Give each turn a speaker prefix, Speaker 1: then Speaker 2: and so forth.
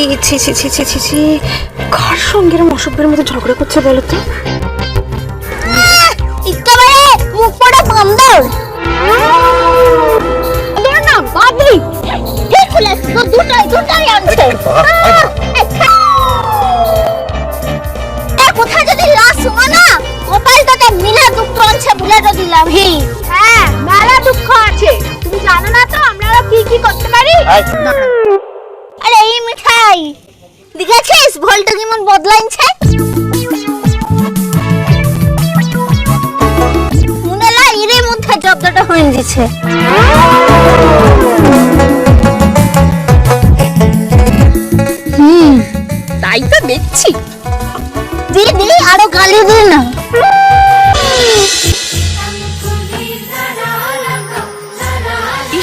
Speaker 1: ছি ছি ছি ছি ছি ছি। কার সঙ্গে এরম অসভ্যের মতো ঝগড়া করছে বলো তো?
Speaker 2: মুখ পড়া না দুটাই দুটাই আনছে। কোথায় যদি লাশ শোনা না কপাল তোকে মিলা দুঃখ আছে বলে তো দিলাম হি হ্যাঁ মেলা দুঃখ আছে। তুমি জানো না তো আমরা কি কি করতে পারি? আরে এই মিঠাই। দেখেছিস? ভোল্টা কেমন বদলাইছে? মনে হয় এর মধ্যে জব্দটা হয়ে দিছে
Speaker 1: তাই তো দেখছি।
Speaker 2: দি দি আরও গালি দে না।